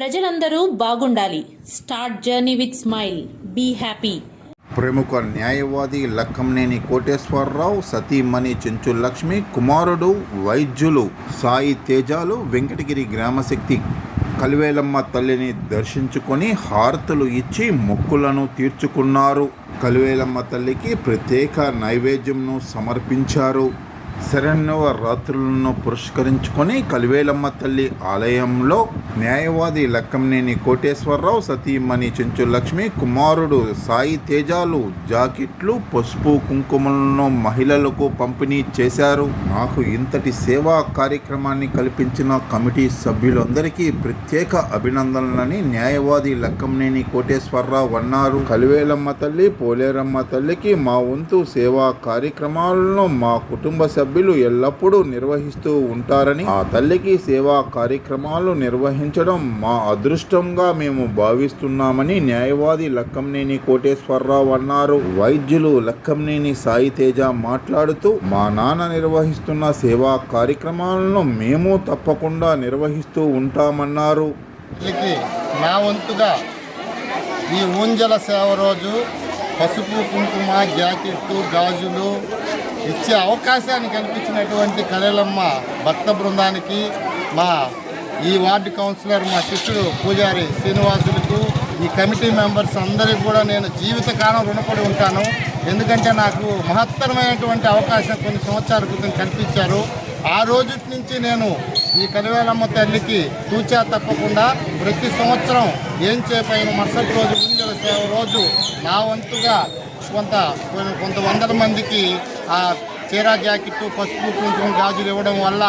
ప్రజలందరూ బాగుండాలి. Start journey with smile. Be happy. ప్రముఖ న్యాయవాది లక్కంనేని కోటేశ్వరరావు సతీమణి చెంచు లక్ష్మి కుమారుడు వైద్యులు సాయి తేజాలు వెంకటగిరి గ్రామశక్తి కలివేలమ్మ తల్లిని దర్శించుకొని హారతులు ఇచ్చి మొక్కులను తీర్చుకున్నారు. కలివేలమ్మ తల్లికి ప్రత్యేక నైవేద్యంను సమర్పించారు. శరణవ రాత్రులను పురస్కరించుకొని కలివేలమ్మ తల్లి ఆలయంలో న్యాయవాది లక్కంనేని కోటేశ్వరరావు సతీమణి చెంచులక్ష్మి కుమారుడు సాయి తేజాలు జాకెట్లు పసుపు కుంకుమలను మహిళలకు పంపిణీ చేశారు. నాకు ఇంతటి సేవా కార్యక్రమాన్ని కల్పించిన కమిటీ సభ్యులందరికీ ప్రత్యేక అభినందనలని న్యాయవాది లక్కంనేని కోటేశ్వరరావు అన్నారు. కలివేలమ్మ తల్లి పోలేరమ్మ తల్లికి మా వంతు సేవా కార్యక్రమాలను మా కుటుంబ సభ్యులు సభ్యులు ఎల్లప్పుడూ నిర్వహిస్తూ ఉంటారని ఆ తల్లికి సేవా కార్యక్రమాలు నిర్వహించడం మా అదృష్టంగా మేము భావిస్తున్నామని న్యాయవాది లక్కంనేని కోటేశ్వరరావు అన్నారు. వైద్యులు లక్కంనేని సాయి తేజ మాట్లాడుతూ మా నాన్న నిర్వహిస్తున్న సేవా కార్యక్రమాలను మేము తప్పకుండా నిర్వహిస్తూ ఉంటామన్నారు. నా వంతుగా ఈ ఊంజల సేవ రోజు పసుపు కుంకుమ జాకెట్టు గాజులు ఇచ్చే అవకాశాన్ని కల్పించినటువంటి కళలమ్మ భక్త బృందానికి మా ఈ వార్డు కౌన్సిలర్ మా శిష్యుడు పూజారి శ్రీనివాసులకు ఈ కమిటీ మెంబర్స్ అందరికీ కూడా నేను జీవితకాలం రుణపడి ఉంటాను. ఎందుకంటే నాకు మహత్తరమైనటువంటి అవకాశం కొన్ని సంవత్సరాల క్రితం కల్పించారు. ఆ రోజు నుంచి నేను ఈ కలివేలమ్మ తల్లికి తూచా తప్పకుండా ప్రతి సంవత్సరం ఏం చేపైన మరుసటి రోజు ముందు సేవ రోజు నా వంతుగా కొంత కొంత వందల మందికి ఆ చీరా జాకెట్టు పసుపు కుంకుమ గాజులు ఇవ్వడం వల్ల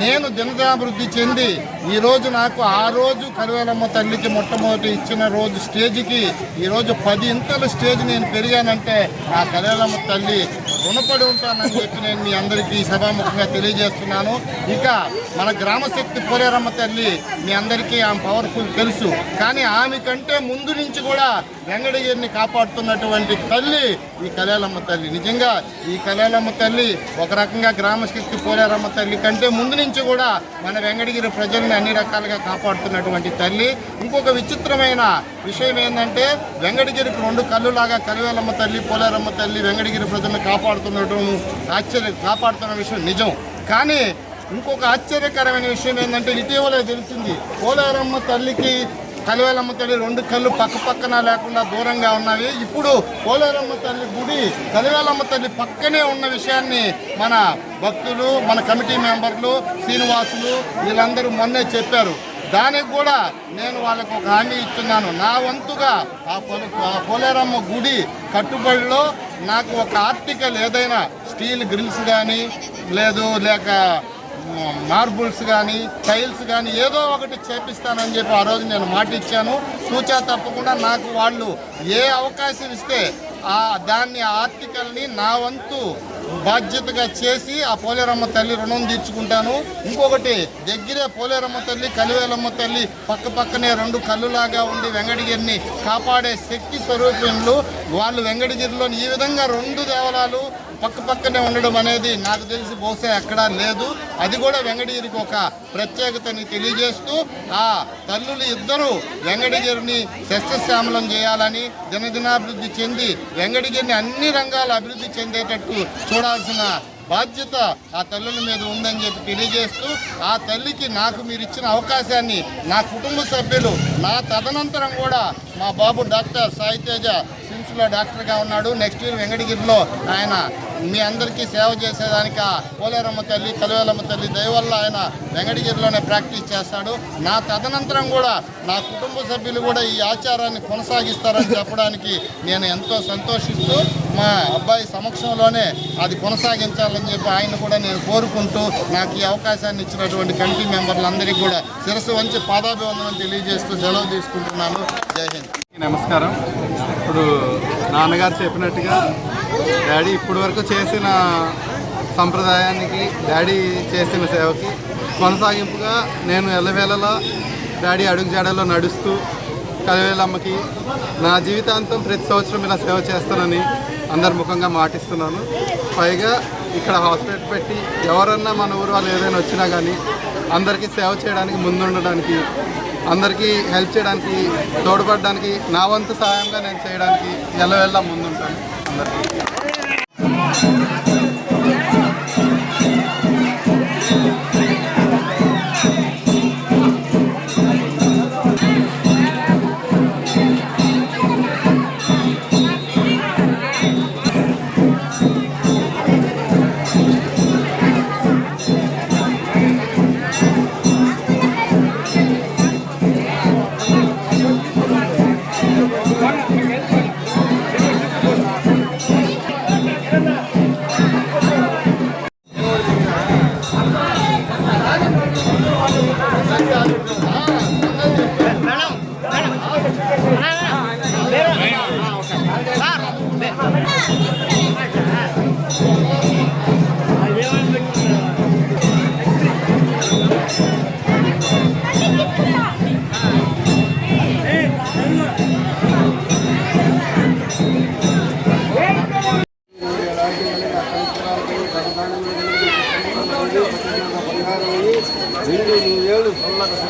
నేను దినదాభివృద్ధి చెంది ఈరోజు నాకు ఆ రోజు కరువేలమ్మ తల్లికి మొట్టమొదటి ఇచ్చిన రోజు స్టేజ్కి ఈరోజు పది ఇంతల స్టేజ్ నేను పెరిగానంటే ఆ కరువేలమ్మ తల్లి రుణపడి ఉంటానని చెప్పి నేను మీ అందరికీ సభాముఖంగా తెలియజేస్తున్నాను. ఇక మన గ్రామశక్తి పోలేరమ్మ తల్లి మీ అందరికీ ఆమె పవర్ఫుల్ తెలుసు. కానీ ఆమె కంటే ముందు నుంచి కూడా వెంగడగిరిని కాపాడుతున్నటువంటి తల్లి ఈ కళ్యాణమ్మ తల్లి. నిజంగా ఈ కళ్యాణమ్మ తల్లి ఒక రకంగా గ్రామశక్తి పోలేరమ్మ తల్లి కంటే ముందు నుంచి కూడా మన వెంగడగిరి ప్రజల్ని అన్ని రకాలుగా కాపాడుతున్నటువంటి తల్లి. ఇంకొక విచిత్రమైన విషయం ఏంటంటే వెంకటగిరికి రెండు కళ్ళులాగా కలివేలమ్మ తల్లి పోలేరమ్మ తల్లి వెంకటగిరి ప్రజలను కాపాడుతున్నట్టు ఆశ్చర్య కాపాడుతున్న విషయం నిజం. కానీ ఇంకొక ఆశ్చర్యకరమైన విషయం ఏంటంటే ఇటీవలే తెలిసింది పోలేరమ్మ తల్లికి కలివేలమ్మ తల్లి రెండు కళ్ళు పక్క పక్కన లేకుండా దూరంగా ఉన్నవి ఇప్పుడు పోలేరమ్మ తల్లి గుడి కలివేలమ్మ తల్లి పక్కనే ఉన్న విషయాన్ని మన భక్తులు మన కమిటీ మెంబర్లు శ్రీనివాసులు వీళ్ళందరూ మొన్నే చెప్పారు. దానికి కూడా నేను వాళ్ళకు ఒక హామీ ఇస్తున్నాను. నా వంతుగా ఆ పొల ఆ పోలేరమ్మ గుడి కట్టుబడిలో నాకు ఒక ఆర్టికల్ ఏదైనా స్టీల్ గ్రిల్స్ కానీ లేదు లేక మార్బుల్స్ కానీ టైల్స్ కానీ ఏదో ఒకటి చేపిస్తానని చెప్పి ఆ రోజు నేను మాట ఇచ్చాను. సూచా తప్పకుండా నాకు వాళ్ళు ఏ అవకాశం ఇస్తే ఆ దాన్ని ఆర్టికల్ని నా వంతు బాధ్యతగా చేసి ఆ పోలేరమ్మ తల్లి రుణం తీర్చుకుంటాను. ఇంకొకటి దగ్గరే పోలేరమ్మ తల్లి కలివేలమ్మ తల్లి పక్క పక్కనే రెండు కళ్ళులాగా ఉండి వెంగటగిరిని కాపాడే శక్తి స్వరూపంలో వాళ్ళు వెంకటగిరిలోని ఈ విధంగా రెండు దేవాలయాలు పక్క పక్కనే ఉండడం అనేది నాకు తెలిసి బహుశా ఎక్కడా లేదు. అది కూడా వెంకటగిరికి ఒక ప్రత్యేకతని తెలియజేస్తూ ఆ తల్లులు ఇద్దరూ వెంకటగిరిని శస్త్రశ్యామలం చేయాలని దినదినాభివృద్ధి చెంది వెంకటగిరిని అన్ని రంగాల అభివృద్ధి చెందేటట్టు చూడాలి చూడాల్సిన బాధ్యత ఆ తల్లుల మీద ఉందని చెప్పి తెలియజేస్తూ ఆ తల్లికి నాకు మీరు ఇచ్చిన అవకాశాన్ని నా కుటుంబ సభ్యులు నా తదనంతరం కూడా మా బాబు డాక్టర్ సాయితేజ సిమ్స్లో డాక్టర్గా ఉన్నాడు. నెక్స్ట్ ఇయర్ వెంకటగిరిలో ఆయన మీ అందరికీ సేవ చేసేదానికి ఆ పోలేరమ్మ తల్లి కలువేలమ్మ తల్లి దయవల్ల ఆయన వెంకటగిరిలోనే ప్రాక్టీస్ చేస్తాడు. నా తదనంతరం కూడా నా కుటుంబ సభ్యులు కూడా ఈ ఆచారాన్ని కొనసాగిస్తారని చెప్పడానికి నేను ఎంతో సంతోషిస్తూ మా అబ్బాయి సమక్షంలోనే అది కొనసాగించాలని చెప్పి ఆయన కూడా నేను కోరుకుంటూ నాకు ఈ అవకాశాన్ని ఇచ్చినటువంటి కమిటీ మెంబర్లందరికీ కూడా శిరస్సు వంచి పాదాభివందనం తెలియజేస్తూ సెలవు తీసుకుంటున్నాను. జై హింద్. నమస్కారం. ఇప్పుడు నాన్నగారు చెప్పినట్టుగా డాడీ ఇప్పటి వరకు చేసిన సంప్రదాయానికి డాడీ చేసిన సేవకి కొనసాగింపుగా నేను ఎల్లవేళలా డాడీ అడుగుజాడలో నడుస్తూ కలివేలమ్మకి నా జీవితాంతం ప్రతి సంవత్సరం ఇలా సేవ చేస్తానని అందరి ముఖంగా మాటిస్తున్నాను. పైగా ఇక్కడ హాస్పిటల్ పెట్టి ఎవరన్నా మన ఊరు వాళ్ళు ఏదైనా వచ్చినా కానీ అందరికీ సేవ చేయడానికి ముందుండడానికి అందరికీ హెల్ప్ చేయడానికి తోడ్పడడానికి నా వంతు సహాయంగా నేను చేయడానికి ఎల్లవెళ్ళ ముందుంటాను. అందరికీ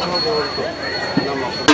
生ハムを